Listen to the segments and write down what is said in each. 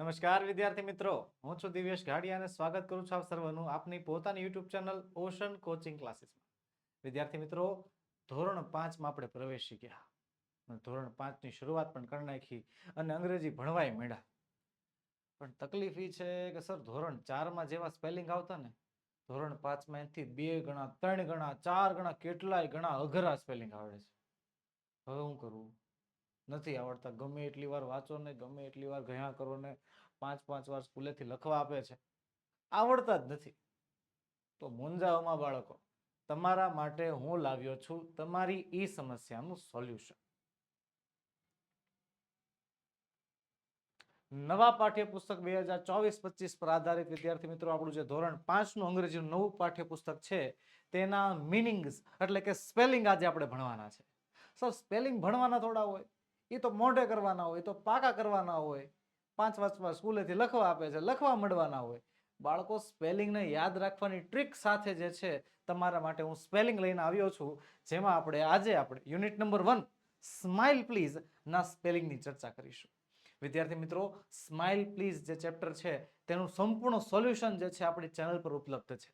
નમસ્કાર, વિદ્યાર્થી મિત્રો. હું છું દિવ્યેશ ઘાડિયા અને સ્વાગત કરું છું આપ સર્વનું આપની પોતાની યુટ્યુબ ચેનલ ઓશન કોચિંગ ક્લાસીસમાં વિદ્યાર્થી મિત્રો, ધોરણ પાંચમાં આપણે પ્રવેશી ગયા. ધોરણ પાંચની શરૂઆત પણ કરી નાખી અને અંગ્રેજી ભણવાય મેળા પણ તકલીફ એ છે કે સર, ધોરણ ચારમાં જેવા સ્પેલિંગ આવતા ને, ધોરણ પાંચમાં એનાથી બે ગણા, ત્રણ ગણા, ચાર ગણા, કેટલાય ગણા અઘરા સ્પેલિંગ આવડે છે. હવે હું કરું? નથી આવડતા. ગમે એટલી વાર વાંચો ને, ગમે એટલી વાર ઘણા કરો ને, પાંચ પાંચ વાર સ્કૂલેથી લખવા આપે છે. આવડતા જ નથી. તો મૂંઝાઓમાં બાળકો, તમારા માટે હું લાવ્યો છું તમારી એ સમસ્યાનું સોલ્યુશન. નવા પાઠ્યપુસ્તક બે હજાર ચોવીસ પચીસ પર આધારિત વિદ્યાર્થી મિત્રો, આપણું જે ધોરણ પાંચનું અંગ્રેજીનું નવું પાઠ્યપુસ્તક છે, તેના મિનિંગ્સ એટલે કે સ્પેલિંગ આજે આપણે ભણવાના છે. સર સ્પેલિંગ ભણવાના થોડા હોય. એ તો મોઢે કરવાના હોય તો પાકા કરવાના હોય. પાંચ પાંચ સ્કૂલેથી લખવા આપે છે, લખવા મળવાના હોય. બાળકો સ્પેલિંગને યાદ રાખવાની ટ્રીક સાથે જે છે, તમારા માટે હું સ્પેલિંગ લઈને આવ્યો છું, જેમાં આપણે આજે આપણે unit number one, smile please, ના સ્પેલિંગની ચર્ચા કરીશું. વિદ્યાર્થી મિત્રો, સ્માઇલ પ્લીઝ જે ચેપ્ટર છે, તેનું સંપૂર્ણ સોલ્યુશન જે છે, આપણી ચેનલ પર ઉપલબ્ધ છે.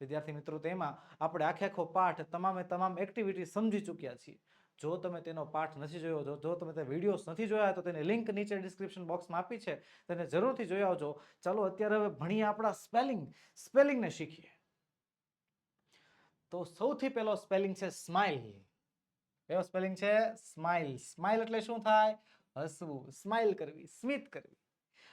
વિદ્યાર્થી મિત્રો, તેમાં આપણે આખે આખો પાઠ તમામે તમામ એક્ટિવિટી સમજી ચૂક્યા છીએ. જો તમે તેનો પાઠ નથી જોયો, જો જો તમે તે વિડીયોઝ નથી જોયા, તો તેની લિંક નીચે ડિસ્ક્રિપ્શન બોક્સમાં આપી છે. તેને જરૂરથી જોઈ આવજો. ચાલો, અત્યારે હવે ભણીએ આપણા સ્પેલિંગ સ્પેલિંગને શીખીએ. તો સૌથી પહેલો સ્પેલિંગ છે સ્માઇલ કયો સ્પેલિંગ છે? સ્માઇલ સ્માઇલ એટલે શું થાય? હસવું. સ્માઇલ કરવી. સ્મિત કરવી.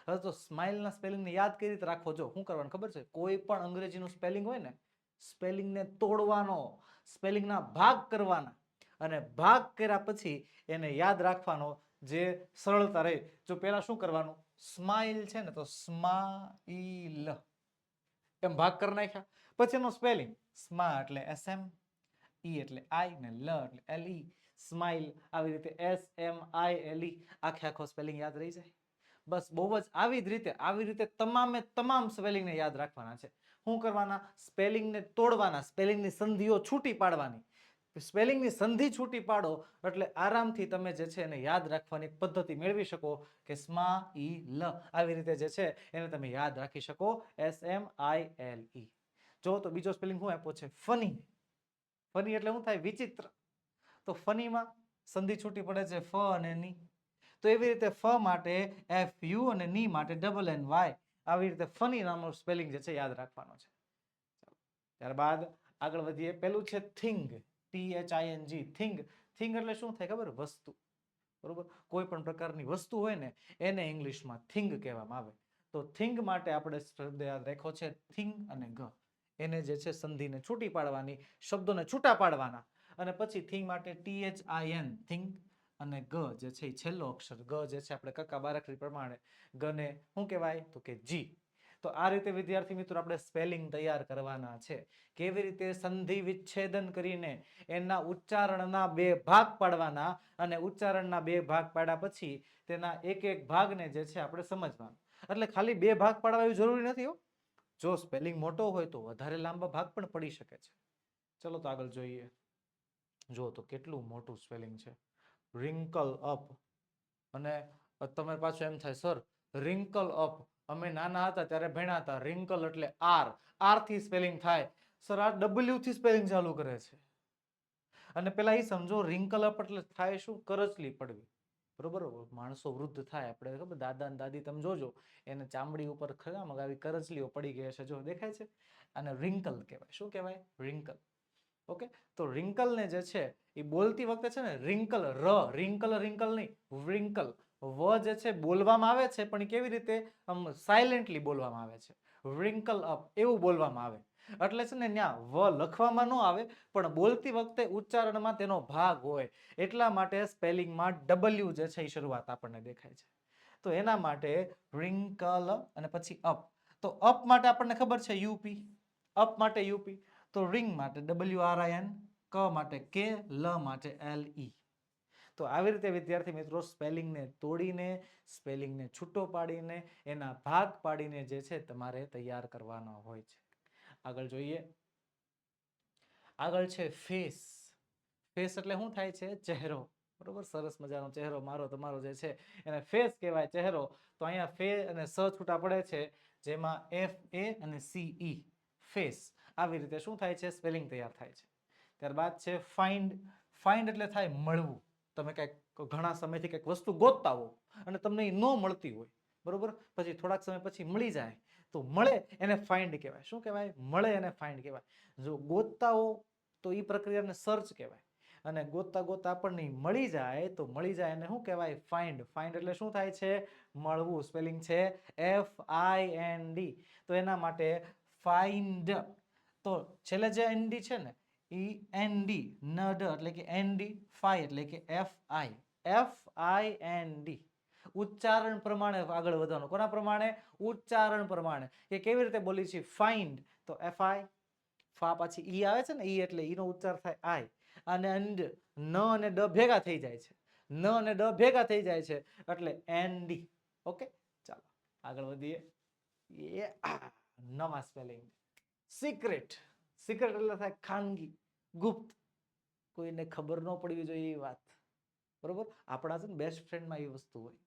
હવે તો સ્માઇલના સ્પેલિંગને યાદ કઈ રીતે રાખો. જો, શું કરવાનું ખબર છે? કોઈ પણ અંગ્રેજીનું સ્પેલિંગ હોય ને સ્પેલિંગને તોડવાનો સ્પેલિંગના ભાગ કરવાના. અને ભાગ કર્યા પછી એને યાદ રાખવાનો જે સરળતા રહે. જો પહેલા શું કરવાનું? સ્માઇલ છે ને તો સ્માઇલ એમ ભાગ કરી નાખ્યા. પછી એનો સ્પેલિંગ સ્મા એટલે એસ એમ ઈ એટલે આઈ ને લ એટલે એલ ઈ સ્માઇલ આવી રીતે એસ એમ આઈ એલ ઈ આખે આખો સ્પેલિંગ યાદ રહી જાય. બસ બહુ જ આવી જ રીતે, આવી રીતે તમામે તમામ સ્પેલિંગને યાદ રાખવાના છે. શું કરવાના? સ્પેલિંગને તોડવાના સ્પેલિંગની સંધિઓ છૂટી પાડવાની. સ્પેલિંગની સંધિ છૂટી પાડો એટલે આરામથી તમે જે છે એને યાદ રાખવાની પદ્ધતિ મેળવી શકો. કે સ્મા ઈ લ આવી રીતે જે છે એને તમે યાદ રાખી શકો. S M I L E. જો તો બીજો સ્પેલિંગ શું આપ્યો છે? ફની. ફની એટલે શું થાય? વિચિત્ર. તો ફનીમાં સંધિ છૂટી પડે છે ફ અને ની. તો એવી રીતે ફ માટે એફ યુ અને ની માટે ડબલ એન વાય. આવી રીતે ફની નામનો સ્પેલિંગ જે છે યાદ રાખવાનો છે. ત્યારબાદ આગળ વધીએ. પેલું છે thing. T H I N G thing thing એટલે શું થાય ખબર? વસ્તુ. બરોબર? કોઈ પણ પ્રકારની વસ્તુ હોય ને, એને ઇંગ્લિશમાં થિંગ કહેવામાં આવે. તો થિંગ માટે આપણે શબ્દ યાદ રાખ્યો છે થિંગ અને ગ. એને જે છે સંધિને છૂટી પાડવાની, શબ્દોને છૂટા પાડવાના. અને પછી થિંગ માટે T H I N thing અને ગ જે છે એ છેલ્લો અક્ષર. ગ જે છે આપણે કક્કા બારાખરી પ્રમાણે. ગને શું કહેવાય? તો કે જી તો આ રીતે, વિદ્યાર્થી મિત્રો, આપણે સ્પેલિંગ તૈયાર કરવાના છે. કેવી રીતે સંધિ વિચ્છેદન કરીને એના ઉચ્ચારણના બે ભાગ પાડવાના અને ઉચ્ચારણના બે ભાગ પાડ્યા પછી તેના એક એક ભાગને જે છે, આપણે સમજવાનું. એટલે ખાલી બે ભાગ પાડવા એવું જરૂરી નથી જો સ્પેલિંગ મોટો હોય તો વધારે લાંબા ભાગ પણ પડી શકે છે. ચલો તો આગળ જોઈએ. જો તો કેટલું મોટું સ્પેલિંગ છે. રિંકલ અપ અને તમે પાછું એમ થાય સર રિંકલ અપ અમે નાના હતા ત્યારે ભણ્યા હતા રિંકલ એટલે આર આરથી સ્પેલિંગ થાય. સર આ ડબલ્યુ થી સ્પેલિંગ ચાલુ કરે છે. અને પેલા એ સમજો રિંકલ અપ એટલે થાય શું? કરચલી પડવી. બરોબર? માણસો વૃદ્ધ થાય. આપણે ખબર, દાદા ને દાદી તમે જોજો, એને ચામડી ઉપર ખરા આવી કરચલીઓ પડી ગઈ છે. જો દેખાય છે? અને રિંકલ કહેવાય. શું કહેવાય? રિંકલ ઓકે તો રિંકલ ને જે છે, એ બોલતી વખતે છે ને રિંકલ ર. રિંકલ રિંકલ નહીં. રિંકલ વ જે છે બોલવામાં આવે છે, પણ કેવી રીતે, આમ સાયલેન્ટલી બોલવામાં આવે છે. રિંકલ અપ એવું બોલવામાં આવે. એટલે છે ને ત્યાં વ લખવામાં ન આવે, પણ બોલતી વખતે ઉચ્ચારણમાં તેનો ભાગ હોય. એટલા માટે સ્પેલિંગમાં ડબલ્યુ જે છે એ શરૂઆત આપણને દેખાય છે. તો એના માટે રિંકલ અને પછી અપ તો અપ માટે આપણને ખબર છે યુપી અપ માટે યુપી તો રિંગ માટે ડબલ્યુ આર આઈ એન ક માટે કે લ માટે એલ ઈ તો આવી રીતે વિદ્યાર્થી મિત્રો સ્પેલિંગને તોડીને, સ્પેલિંગને છૂટો પાડીને, એના ભાગ પાડીને જે છે તમારે તૈયાર કરવાનો હોય છે. આગળ જોઈએ. આગળ છે ફેસ ફેસ એટલે શું થાય છે? ચહેરો. બરોબર? સરસ મજાનો ચહેરો. મારો, તમારો જે છે, એને ફેસ કહેવાય ચહેરો. તો અહીંયા ફે અને સ છૂટા પડે છે, જેમાં એફ એ અને સી ઈ ફેસ આવી રીતે શું થાય છે? સ્પેલિંગ તૈયાર થાય છે. ત્યારબાદ છે ફાઇન્ડ ફાઇન્ડ એટલે થાય મળવું. તમે કંઈક ઘણા સમયથી કંઈક વસ્તુ ગોતતા હો અને તમને એ ન મળતી હોય, બરોબર? પછી થોડાક સમય પછી મળી જાય તો મળે એને ફાઇન્ડ કહેવાય. શું કહેવાય? મળે એને ફાઇન્ડ કહેવાય. જો ગોતતા હો તો એ પ્રક્રિયાને સર્ચ કહેવાય. અને ગોતતા ગોતતા આપણને મળી જાય તો મળી જાય એને શું કહેવાય? ફાઇન્ડ ફાઇન્ડ એટલે શું થાય છે? મળવું. સ્પેલિંગ છે એફ આઈ એન ડી તો એના માટે ફાઇન્ડ તો છેલ્લે જે એન ડી છે ને ઈ એન ડી ન ડ એટલે કે એન ડી ફાઈ એટલે કે F I F I N D ઉચ્ચારણ પ્રમાણે આગળ વધવાનું. કોના પ્રમાણે? ઉચ્ચારણ પ્રમાણે. કે કેવી રીતે બોલી છે? ફાઇન્ડ તો એફ આઈ ફા પાછી ઈ આવે છે ને ઈ એટલે ઈનો ઉચ્ચાર થાય આઈ અને અંડ ન અને ડ ભેગા થઈ જાય છે. ન અને ડ ભેગા થઈ જાય છે. એટલે એન ડી ઓકે? ચાલો, આગળ વધીએ. એ નવા સ્પેલિંગ સિક્રેટ સિક્રેટ એટલે થાય ખાનગી, ગુપ્ત. કોઈને ખબર ન પડવી જોઈએ એ વાત. બરોબર? આપણા છે ને બેસ્ટ ફ્રેન્ડમાં એ વસ્તુ હોય.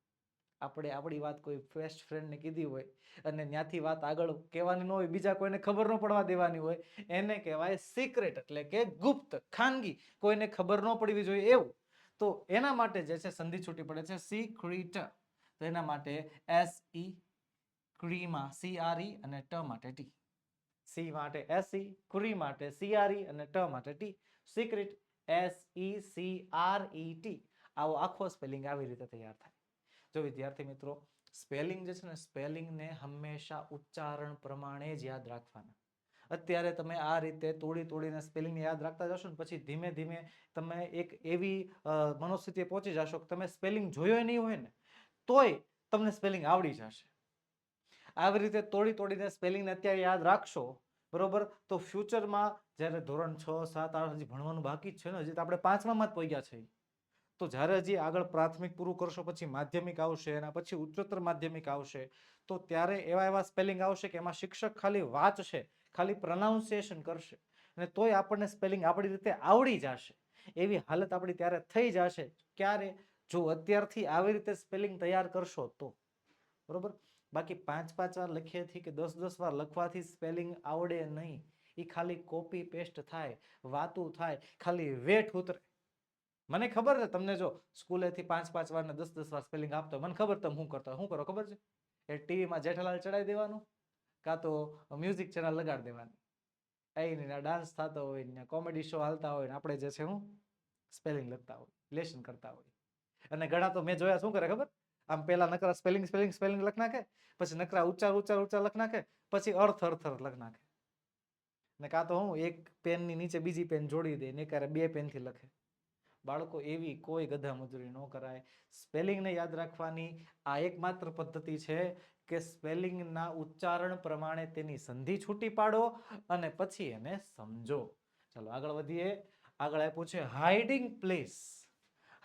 આપણે આપણી વાત કોઈ બેસ્ટ ફ્રેન્ડને કીધી હોય અને ત્યાંથી વાત આગળ કહેવાની ન હોય, બીજા કોઈને ખબર ન પડવા દેવાની હોય, એને કહેવાય સિક્રેટ એટલે કે ગુપ્ત, ખાનગી. કોઈને ખબર ન પડવી જોઈએ એવું. તો એના માટે જે છે સંધિ છૂટી પડે છે સિક્રેટ તો એના માટે એસ ઈ ક્રીમાં સી આર ઈ અને ટ માટે ટી સી માટે એસી કુરી માટે સીઆરઈ અને ટ માટે T secret S E C R E T આવો આખો સ્પેલિંગ આવી રીતે તૈયાર થાય. જો વિદ્યાર્થી મિત્રો સ્પેલિંગ જે છે ને સ્પેલિંગને હંમેશા ઉચ્ચારણ પ્રમાણે જ યાદ રાખવાના. અત્યારે તમે આ રીતે તોડી તોડીને સ્પેલિંગને યાદ રાખતા જશો ને, પછી ધીમે ધીમે તમે એક એવી મનોસ્થિતિએ પહોંચી જશો કે તમે સ્પેલિંગ જોયો નહીં હોય ને, તોય તમને સ્પેલિંગ આવડી જશે. આવી રીતે તોડી તોડીને સ્પેલિંગને અત્યારે યાદ રાખશો, બરોબર? તો ફ્યુચરમાં જ્યારે ધોરણ છ, સાત, આઠ હજી ભણવાનું બાકી જ છે ને, હજી તો આપણે પાંચમામાં જ પહોંચ્યા છે. તો જ્યારે હજી આગળ પ્રાથમિક પૂરું કરશો, પછી માધ્યમિક આવશે, એના પછી ઉચ્ચતર માધ્યમિક આવશે, તો ત્યારે એવા એવા સ્પેલિંગ આવશે કે એમાં શિક્ષક ખાલી વાંચશે, ખાલી પ્રનાઉન્સિએશન કરશે, અને તોય આપણને સ્પેલિંગ આપણી રીતે આવડી જશે. એવી હાલત આપણી ત્યારે થઈ જશે. ક્યારે? જો અત્યારથી આવી રીતે સ્પેલિંગ તૈયાર કરશો તો. બરોબર? બાકી પાંચ પાંચ વાર લખીએથી કે દસ દસ વાર લખવાથી સ્પેલિંગ આવડે નહીં. એ ખાલી કોપી પેસ્ટ થાય, વાતું થાય, ખાલી વેઠ ઉતરે. મને ખબર છે તમને જો સ્કૂલેથી પાંચ પાંચ વાર ને દસ દસ વાર સ્પેલિંગ આપતો મને ખબર તમે શું કરતા શું કરો ખબર છે? એ ટીવીમાં જેઠાલાલ ચડાવી દેવાનું, કાં તો મ્યુઝિક ચેનલ લગાડી દેવાની. અહીં ડાન્સ થતો હોય ને કોમેડી શો હાલતા હોય ને આપણે જે છે હું સ્પેલિંગ લખતા હોય લેશન કરતા હોય. અને ઘણા તો મેં જોયા, શું કરે ખબર? આમ પેલા નકરા સ્પેલિંગ સ્પેલિંગ સ્પેલિંગ લખ નાખે, પછી નકરા ઉચ્ચાર ઉચ્ચાર ઉચ્ચાર લખ નાખે, પછી અર્થ અર્થ અર્થ લખ નાખે. ને કાં તો હું એક પેનની નીચે બીજી પેન જોડી દે ને ક્યારે બે પેનથી લખે. બાળકો, એવી કોઈ ગધા મજૂરી ન કરાય. સ્પેલિંગને યાદ રાખવાની આ એકમાત્ર પદ્ધતિ છે કે સ્પેલિંગના ઉચ્ચારણ પ્રમાણે તેની સંધિ છૂટી પાડો અને પછી એને સમજો. ચાલો આગળ વધીએ. આગળ આપ્યું છે હાઇડિંગ પ્લેસ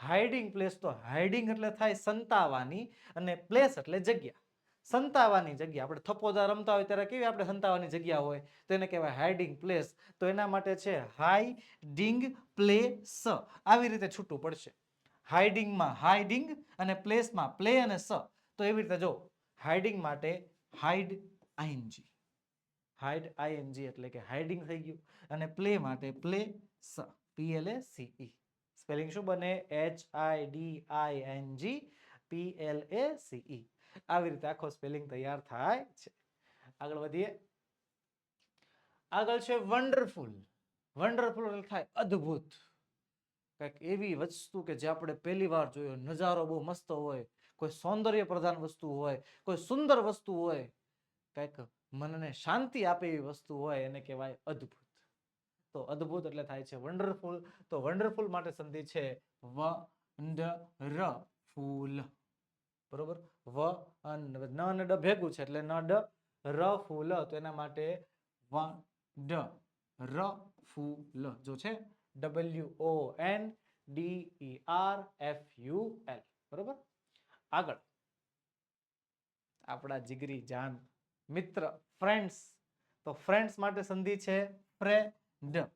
હાઇડિંગ પ્લેસ તો હાઇડિંગ એટલે થાય સંતાવાની અને પ્લેસ એટલે જગ્યા. સંતાવાની જગ્યા. આપણે થપ્પોદા રમતા હોય ત્યારે કેવી આપણે સંતાવાની જગ્યા હોય? તો એને કહેવાય હાઇડિંગ પ્લેસ તો એના માટે છે હાઇડિંગ પ્લેસ આવી રીતે છૂટું પડશે. હાઇડિંગમાં હાઇડિંગ અને પ્લેસમાં પ્લે અને સ તો એવી રીતે જો હાઇડિંગ માટે હાઇડ આઈએનજી હાઇડ આઈએનજી એટલે કે હાઇડિંગ થઈ ગયું. અને પ્લે માટે પ્લે સ પીએલએ સીઈ સ્પેલિંગ શું બને? H I D I N G P L A C E આવી રીતે આખો સ્પેલિંગ તૈયાર થાય છે. આગળ વધીએ. આગળ છે વન્ડરફુલ. વન્ડરફુલ થાય અદ્ભુત. કંઈક એવી વસ્તુ કે જે આપણે પહેલી વાર જોયો નજારો બહુ મસ્ત હોય. કોઈ સૌંદર્ય પ્રધાન વસ્તુ હોય. કોઈ સુંદર વસ્તુ હોય. કંઈક મનને શાંતિ આપે એવી વસ્તુ હોય. એને કહેવાય અદ્ભુત. તો અદ્ભુત એટલે થાય છે વન્ડરફુલ. તો વન્ડરફુલ માટે સંધિ છે વ ર ફૂલ બરોબર વ ન અને ડ ભેગું છે એટલે ન, ડ, ર, ફૂલ. તો એના માટે વ ડ ર ફૂલ જો છે W O N D E R F U L. બરોબર? આગળ. આપણા જીગરી જાન મિત્ર, ફ્રેન્ડ્સ. તો ફ્રેન્ડ્સ માટે સંધિ છે ફ્રેન્ડ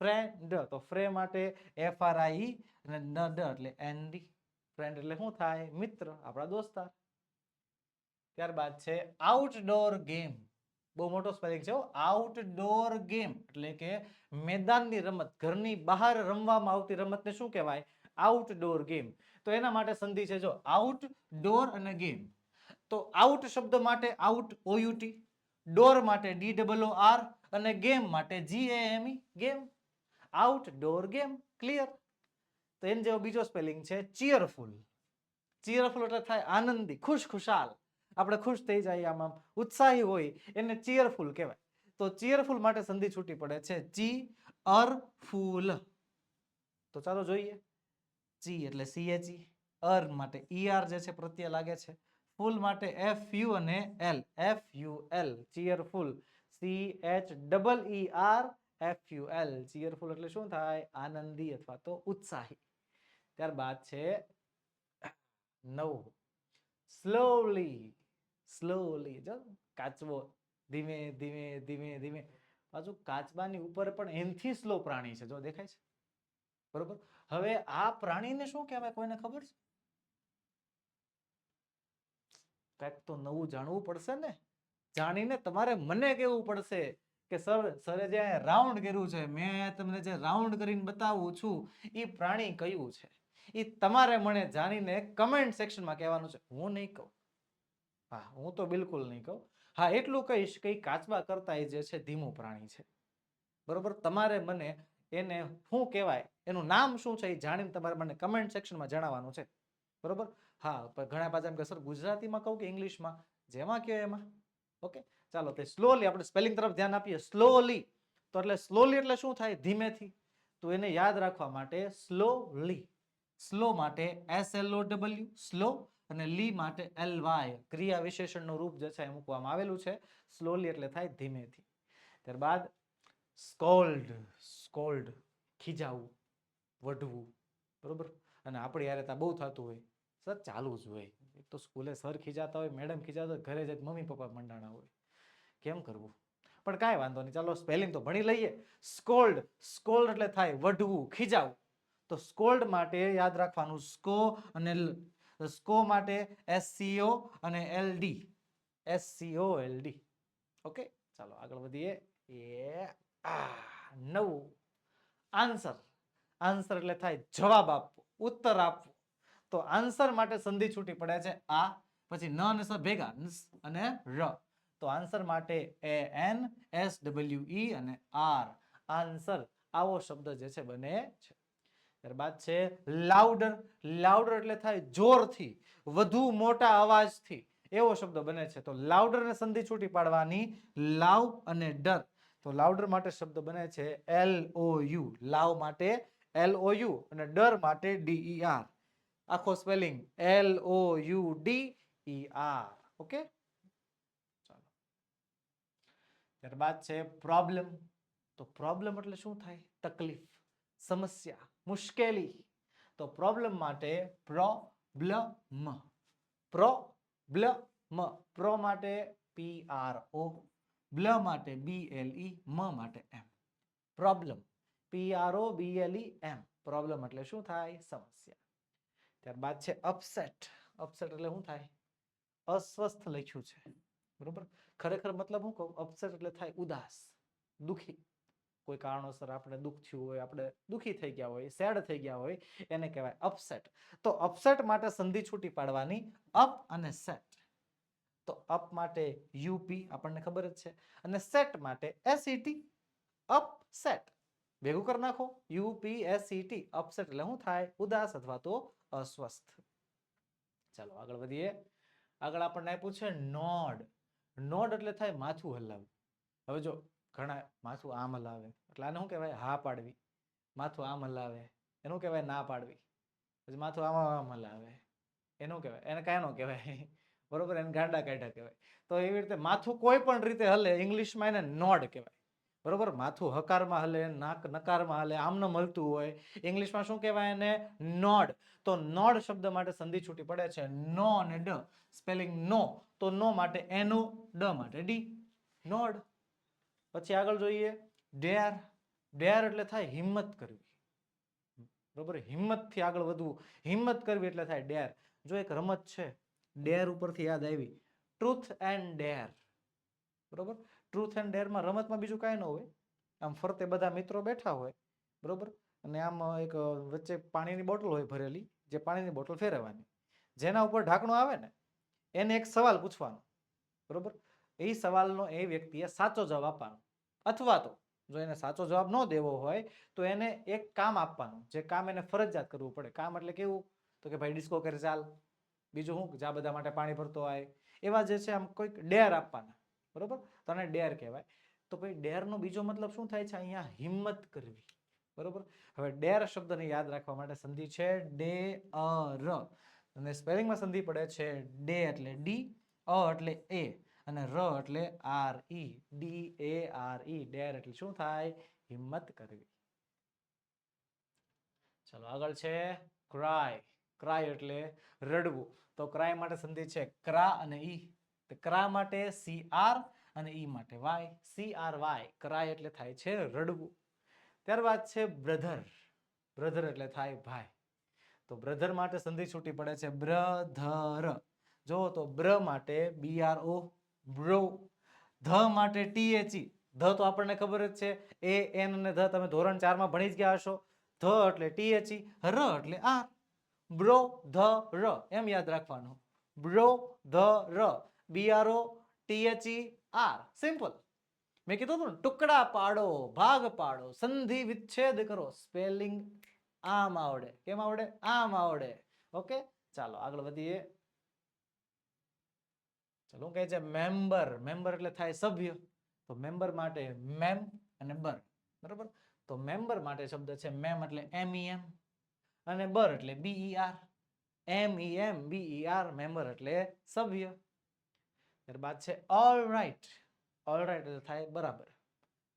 ફ્રેન્ડ તો ફ્રે માટે એફ આર આઈ અને ન ડ એટલે એન ડી. ફ્રેન્ડ એટલે શું થાય? મિત્ર, આપણા દોસ્તાર. ત્યારબાદ છે આઉટડોર ગેમ. બહુ મોટો સ્પેલિંગ છે આઉટડોર ગેમ એટલે કે મેદાનની રમત, ઘરની બહાર રમવામાં આવતી રમતને શું કહેવાય? Outdoor game. તો એના માટે સંધિ છે જો, આઉટડોર અને ગેમ. તો આઉટ શબ્દ માટે out O U T door માટે ડી ડબલ આર. અને ગેમ માટે G A M E game. Outdoor game clear તો એનો જેવો બીજો સ્પેલિંગ છે ચિયરફુલ ચિયરફુલ એટલે થાય આનંદી, ખુશ ખુશાલ. આપણે ખુશ થઈ જઈએ આમ આમ ઉત્સાહી હોય, એને ચિયરફુલ કહેવાય. તો ચિયરફુલ માટે સંધિ છૂટી પડે છે ચી અર ફૂલ તો ચાલો જોઈએ. ચી એટલે સીએચઈ અર માટે ઈઆર જે છે પ્રત્યય લાગે છે. ફૂલ માટે એફ યુ અને L F U L cheerful C H double E R F U L cheerful એટલે શું થાય? આનંદી અથવા તો ઉત્સાહી. ત્યારબાદ છે નવ. સ્લોલી સ્લોલી જો કાચબો, ધીમે ધીમે ધીમે ધીમે. પાછું કાચબાની ઉપર પણ એનથી સ્લો પ્રાણી છે. જો દેખાય છે? બરોબર? હવે આ પ્રાણીને શું કહેવાય કોઈને ખબર છે? કંઈક તો નવું જાણવું પડશે ને? જાણીને તમારે મને કેવું પડશે કે સર, સરે જે રાઉન્ડ કર્યું છે, મેં તમને જે રાઉન્ડ કરીને બતાવું છું એ પ્રાણી કયું છે? એ તમારે મને જાણીને કમેન્ટ સેક્શનમાં કહેવાનું છે. હું નહીં કહું. હા, હું તો બિલકુલ નહીં કહું. હા, એટલું કહીશ કે કાચબા કરતા એ જે છે, ધીમું પ્રાણી છે. બરોબર? તમારે મને એને શું કહેવાય, એનું નામ શું છે એ જાણીને તમારે મને કમેન્ટ સેક્શનમાં જણાવવાનું છે. બરોબર? હા ઘણા પાછા એમ કે, સર, ગુજરાતીમાં કહું કે ઇંગ્લિશમાં જેમાં કહો એમાં? ઓકે? ચાલો, તે સ્લોલી આપણે સ્પેલિંગ તરફ ધ્યાન આપીએ. સ્લોલી તો એટલે સ્લોલી એટલે શું થાય? ધીમેથી. તો એને યાદ રાખવા માટે સ્લોલી સ્લો માટે S L O W slow અને લી માટે એલ વાય ક્રિયા વિશેષણનું રૂપ જે છે એ મૂકવામાં આવેલું છે. સ્લોલી એટલે થાય ધીમેથી. ત્યારબાદ સ્કોલ્ડ સ્કોલ્ડ ખીજાવું, વઢવું. બરોબર? અને આપણે યારે ત્યાં બહુ થતું હોય. સર, ચાલુ જ હોય. એક તો સ્કૂલે સર ખીજાતા હોય, મેડમ ખીજાતા હોય, ઘરે જઈને મમ્મી પપ્પા મંડાણા હોય. કેમ કરવું? પણ કાંઈ વાંધો નહીં. ચાલો, સ્પેલિંગ તો ભણી લઈએ. સ્કોલ્ડ સ્કોલ્ડ એટલે થાય વઢવું, ખીજાવું. તો સ્કોલ્ડ માટે યાદ રાખવાનું સ્કો અને સ્કો માટે એસસીઓ અને એલડી એસસીઓ એલડી ઓકે? ચાલો, આગળ વધીએ. એ, આ, નવું. આન્સર. આન્સર એટલે થાય જવાબ આપવો, ઉત્તર આપવો. તો આન્સર માટે સંધિ છૂટી પડે છે આ, પછી ન અને સ ભેગા અને ર. તો આન્સર માટે A, N, S, W, E અને આર. આન્સર આવો શબ્દ જે છે બને છે. ત્યારબાદ છે લાઉડર. લાઉડર એટલે થાય જોરથી, વધુ મોટા અવાજથી. એવો શબ્દ બને છે. તો લાઉડર ને સંધિ છૂટી પાડવાની લાવ અને ડર. તો લાઉડર માટે શબ્દ બને છે એલ ઓ યુ. લાવ માટે એલ ઓ યુ અને ડર માટે ડીઈ આર. આખો spelling L O U D E R okay ચાલો ત્યારબાદ છે પ્રોબ્લેમ તો પ્રોબ્લેમ એટલે શું થાય તકલીફ સમસ્યા મુશ્કેલી તો પ્રોબ્લેમ માટે પ્રોબ્લમ પ્રોબ્લમ પ્રો માટે પી આર ઓ બ્લ માટે બી એલ ઈ મ માટે M problem P R O B L E M problem એટલે શું થાય સમસ્યા ત્યારબાદ છે અપસેટ અપસેટ એટલે શું થાય? અસ્વસ્થ લખ્યું છે. બરોબર? ખરેખર મતલબ હું કહું અપસેટ એટલે થાય ઉદાસ, દુખી. કોઈ કારણોસર આપણે દુઃખ થયું હોય, આપણે દુઃખી થઈ ગયા હોય સેડ થઈ ગયા હોય, એને કહેવાય અપસેટ તો અપસેટ માટે સંધિ છૂટી પાડવાની અપ અને સેટ તો અપ માટે યુપી આપણને ખબર જ છે અને સેટ માટે એસઈટી અપ સેટ ભેગું કરી નાખો. યુપી એસઈટી અપસેટ એટલે શું થાય? ઉદાસ અથવા તો અસ્વસ્થ. ચાલો, આગળ વધીએ. આગળ આપણને આપ્યું છે નોડ. નોડ એટલે થાય માથું હલાવવું. હવે જો, ઘણા માથું આમ હલાવે. એટલે આને શું કહેવાય? હા પાડવી. માથું આમ હલાવે. એનું કહેવાય? ના પાડવી. પછી માથું આમ આમ હલાવે. એનું કહેવાય? એને કાંઈ નો કહેવાય. બરોબર? એને ગાંડા કાઢ્યા કહેવાય. તો એવી રીતે માથું કોઈ પણ રીતે હલે, ઇંગ્લિશમાં એને નોડ કહેવાય. બરોબર? માથું હકારમાં હલે, નાક નકારમાં હલે ન મળતું હોય. ઇંગ્લિશમાં શું કહેવાય એને? નોડ. તો નોડ શબ્દ માટે સંધિ છૂટી પડે છે. નો અને ડ. સ્પેલિંગ નો. તો નો માટે એનો ડ માટે ડી. નોડ. પછી આગળ જોઈએ. ડેર. ડેર એટલે થાય હિંમત કરવી. બરોબર? હિંમતથી આગળ વધવું. હિંમત કરવી એટલે થાય ડેર. જો એક રમત છે, ડેર ઉપરથી યાદ આવી. Truth and dare. બરોબર? ટ્રુથ એન્ડ ડેરમાં રમતમાં બીજું કાંઈ ન હોય. આમ ફરતે બધા મિત્રો બેઠા હોય, બરોબર? અને આમ એક વચ્ચે પાણીની બોટલ હોય ભરેલી, જે પાણીની બોટલ ફેરવવાની. જેના ઉપર ઢાંકણું આવે ને, એને એક સવાલ પૂછવાનો, બરોબર? એ સવાલનો એ વ્યક્તિએ સાચો જવાબ આપવાનો. અથવા તો, જો એને સાચો જવાબ ન દેવો હોય, તો એને એક કામ આપવાનું, જે કામ એને ફરજિયાત કરવું પડે. કામ એટલે કેવું તો કે ભાઈ ડિસ્કો કરે ચાલ. બીજું શું? જા બધા માટે પાણી ભરતો આવે એવા જે છે, આમ કોઈક ડેર આપવાના. બરોબર? તો આને ડેર કહેવાય. તો ભાઈ ડેરનો બીજો મતલબ શું થાય છે? અહીંયા હિંમત કરવી. બરોબર? હવે ડેર શબ્દને યાદ રાખવા માટે સંધિ છે ડે અ ર અને સ્પેલિંગમાં સંધિ પડે છે ડે એટલે ડી, અ એટલે એ, અને ર એટલે R E. D, A, R E. Dare એટલે શું થાય? હિંમત કરવી. ચલો, આગળ છે ક્રાય. ક્રાય એટલે રડવું. તો ક્રાય માટે સંધિ છે ક્રા અને ઈ. તો ક્રા માટે સી આર અને ઈ માટે Y C R Y cry એટલે થાય છે રડવું. ત્યારબાદ છે બ્રધર. બ્રધર એટલે થાય ભાઈ. તો બ્રધર માટે સંધિ છૂટી પડે છે બ્રધર. જો તો બ્ર માટે B R O bro. The માટે ટી એચ ઈ ધ તો આપણને ખબર જ છે. એ એન અને ધ તમે ધોરણ ચારમાં ભણી જ ગયા હશો. ધ એટલે ટી એચ ઈ ર એટલે આર બ્રો, ધ, ર. એમ યાદ રાખવાનું. બ્રો, ધ, ર. B R O T H E R simple મેં કીધું હતું ટુકડા પાડો, ભાગ પાડો, સંધિ વિચ્છેદ કરો. સ્પેલિંગ આમ આવડે. કેમ આવડે? આમ આવડે. ઓકે ચાલો, આગળ વધીએ. ચાલો કહે છે મેમ્બર મેમ્બર એટલે થાય સભ્ય. તો મેમ્બર માટે મેમ અને બર બરોબર? તો મેમ્બર માટે શબ્દ છે મેમ એટલે એમ ઈ એમ અને બર એટલે B E R M E M B E R member એટલે સભ્ય. ત્યારબાદ છે ઓલ રાઈટ ઓલ રાઈટ એટલે થાય બરાબર.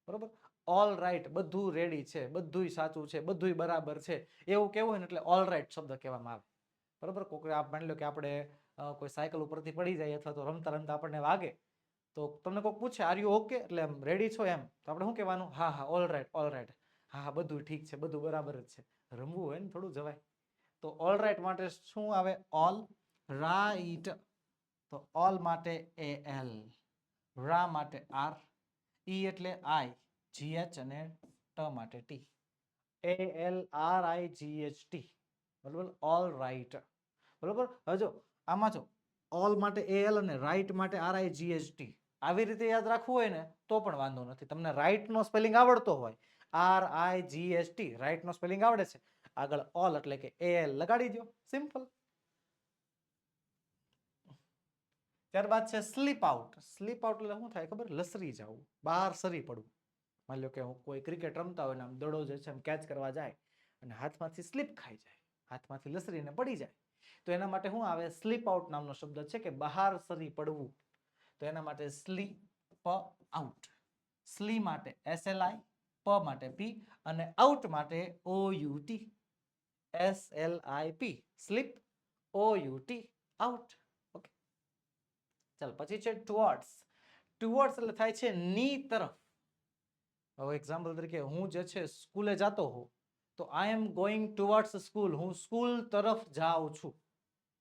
બરોબર? ઓલ રાઈટ બધું રેડી છે, બધુંય સાચું છે, બધુંય બરાબર છે. એવું કેવું હોય ને એટલે ઓલ રાઈટ શબ્દ કહેવામાં આવે. બરોબર? કોક આપ માની લો કે આપણે કોઈ સાયકલ ઉપરથી પડી જાય અથવા તો રમતા રમતા આપણને વાગે, તો તમને કોઈક પૂછે આર યુ ઓકે એટલે એમ રેડી છો? એમ. તો આપણે શું કહેવાનું? હા હા ઓલ રાઈટ ઓલ રાઈટ હા હા બધું ઠીક છે, બધું બરાબર જ છે. રમવું હોય ને થોડું જવાય. તો ઓલ રાઈટ માટે શું આવે? ઓલ રાઈટ તો ઓલ માટે એ એલ, રા માટે આર, ઈ એટલે આઈ, જી એચ અને ટ માટે T. A L, R, I, G H, T. બરોબર? ઓલ રાઈટ બરોબર? હવે જો, આમાં જો ઓલ માટે એ એલ અને રાઈટ માટે R, I, G H, T. આવી રીતે યાદ રાખવું હોય ને, તો પણ વાંધો નથી. તમને રાઈટ નો સ્પેલિંગ આવડતો હોય. R, I, G H, T. Right no spelling આવડે છે. આગળ ઓલ એટલે કે એ એલ લગાડી દો સિમ્પલ ત્યારબાદ છે સ્લીપ આઉટ. સ્લીપ આઉટ એટલે શું થાય ખબર? લસરી જવું. બહાર સરી પડવું. માની લો કે હું કોઈ ક્રિકેટ રમતા હોય આમ દડો જે છે આમ કેચ કરવા જાય અને હાથમાંથી સ્લીપ ખાઈ જાય. હાથમાંથી લસરીને પડી જાય. તો એના માટે શું આવે? સ્લીપ આઉટ નામનો શબ્દ છે કે બહાર સરી પડવું. તો એના માટે સ્લીપ આઉટ. સ્લી માટે એસ એલ આઈ પ માટે પી અને આઉટ માટે O U T S L I P slip O U T out. ચાલ, પછી છે ટુવર્ડ્સ ટુવર્ડ્સ એટલે થાય છે ની તરફ. હવે એક્ઝામ્પલ તરીકે હું જે છે સ્કૂલે જતો હોઉં, તો I am going towards school હું સ્કૂલ તરફ જાઉં છું.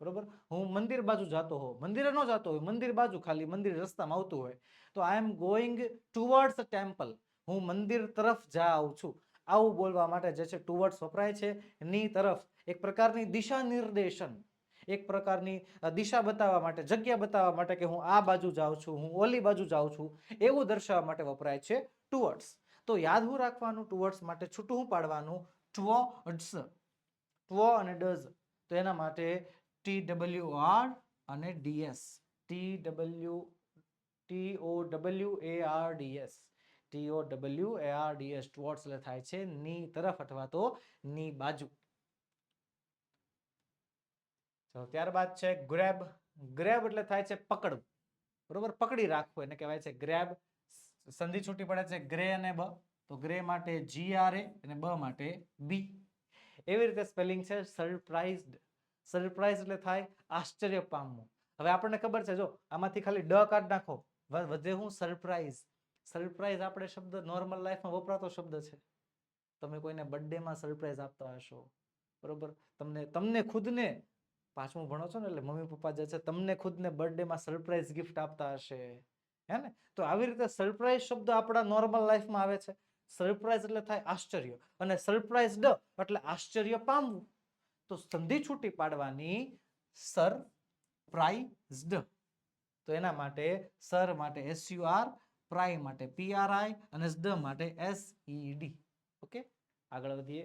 બરોબર? હું મંદિર બાજુ જતો હોઉં. મંદિરે ન જતો હોય, મંદિર બાજુ ખાલી, મંદિર રસ્તામાં આવતું હોય, તો I am going towards temple હું મંદિર તરફ જાઉં છું. આવું બોલવા માટે જે છે ટુવર્ડ્સ વપરાય છે, ની તરફ. એક પ્રકારની દિશા નિર્દેશન એક પ્રકારની દિશા બતાવવા માટે, જગ્યા બતાવવા માટે કે હું આ બાજુ જાઉં છું, હું ઓલી બાજુ જાઉં છું, એવું દર્શાવવા માટે વપરાય છે ટુવર્ડ્સ. તો યાદ હું રાખવાનું, ટુવર્ડ્સ માટે છૂટું પાડવાનું ટુવર્ડ્સ ટુ અને ડઝ. તો એના માટે ટી ડબલ્યુ આર અને D S T W, T O W A R D S T O W A R D S towards એટલે થાય છે ની તરફ અથવા તો ની બાજુ. ચલો ત્યારબાદ છે ગ્રેબ ગ્રેબ એટલે થાય છે પકડવું. બરોબર? પકડી રાખવું એને કહેવાય છે ગ્રેબ સંધિ છૂટી પડે છે ગ્રે અને બ. તો ગ્રે માટે જી આર એ અને બ માટે બી એવી રીતે સ્પેલિંગ છે સરપ્રાઇઝડ સરપ્રાઇઝ એટલે થાય આશ્ચર્ય પામવું. હવે આપણને ખબર છે, જો આમાંથી ખાલી ડ કાઢ નાખો વધે હું સરપ્રાઇઝ સરપ્રાઇઝ આપણે શબ્દ નોર્મલ લાઈફમાં વપરાતો શબ્દ છે. તમે કોઈને બર્થડેમાં સરપ્રાઇઝ આપતા હશો. બરોબર? તમને તમને ખુદને પાંચમું ભણો છો ને એટલે મમ્મી પપ્પા જે છે તમને ખુદને બર્થડેમાં સરપ્રાઈઝ ગિફ્ટ આપતા હશે. હે ને? તો આવી રીતે સરપ્રાઈઝ શબ્દ આપણા નોર્મલ લાઈફમાં આવે છે. સરપ્રાઈઝ એટલે થાય આશ્ચર્ય અને સરપ્રાઈઝ ડ એટલે આશ્ચર્ય પામવું. તો સંધિ છૂટી પાડવાની સર ડ તો એના માટે સર માટે એસયુઆર આર પ્રાઈ માટે પી આર આઈ અને ડ માટે એસઈડી ઓકે? આગળ વધીએ.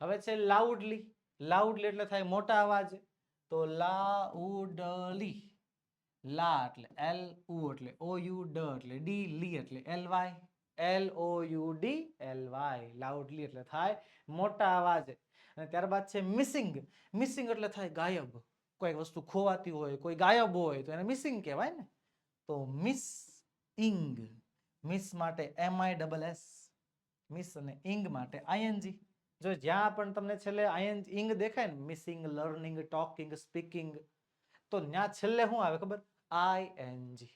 હવે છે લાઉડલી લાઉડલી એટલે થાય મોટા અવાજે. તો લાઉડલી. લા એટલે એલ, ઉ એટલે ઓ, યુ, ડ એટલે ડી, લી એટલે L, Y. L, O, U, D, L, Y. Loudly એટલે થાય મોટા અવાજે. અને ત્યારબાદ છે મિસિંગ. મિસિંગ એટલે થાય ગાયબ. કોઈ વસ્તુ ખોવાતી હોય, કોઈ ગાયબ હોય, તો એને મિસિંગ કહેવાય ને. તો મિસ ઇંગ. મિસ માટે M I double S. Miss અને ઇંગ માટે આઈએનજી જો જ્યાં પણ તમને છેલ્લે આયન ઇંગ દેખાય ને મિસિંગ લર્નિંગ ટોકિંગ સ્પીકિંગ તો ત્યાં છેલ્લે શું આવે ખબર? I N G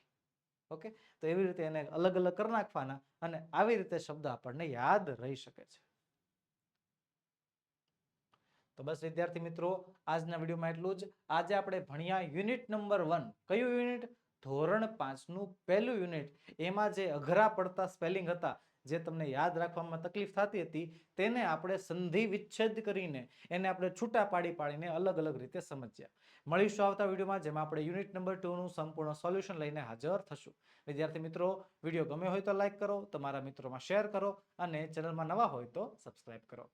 okay? તો એવી રીતે એને અલગ અલગ કરી નાખવાના અને આવી રીતે શબ્દ આપણને યાદ રહી શકે છે. તો બસ વિદ્યાર્થી મિત્રો, આજના વિડીયોમાં એટલું જ. આજે આપણે ભણ્યા યુનિટ નંબર વન. કયું યુનિટ? ધોરણ પાંચનું પહેલું યુનિટ. એમાં જે અઘરા પડતા સ્પેલિંગ હતા જે તમને યાદ રાખવામાં તકલીફ થતી હતી, તેને આપણે સંધિ વિચ્છેદ કરીને એને આપણે છૂટા પાડી પાડીને અલગ અલગ રીતે સમજ્યા. મળીશું આવતા વિડીયોમાં, જેમાં આપણે યુનિટ નંબર ટુનું સંપૂર્ણ સોલ્યુશન લઈને હાજર થશું. વિદ્યાર્થી મિત્રો, વીડિયો ગમે હોય તો લાઈક કરો, તમારા મિત્રોમાં શેર કરો અને ચેનલમાં નવા હોય તો સબસ્ક્રાઈબ કરો.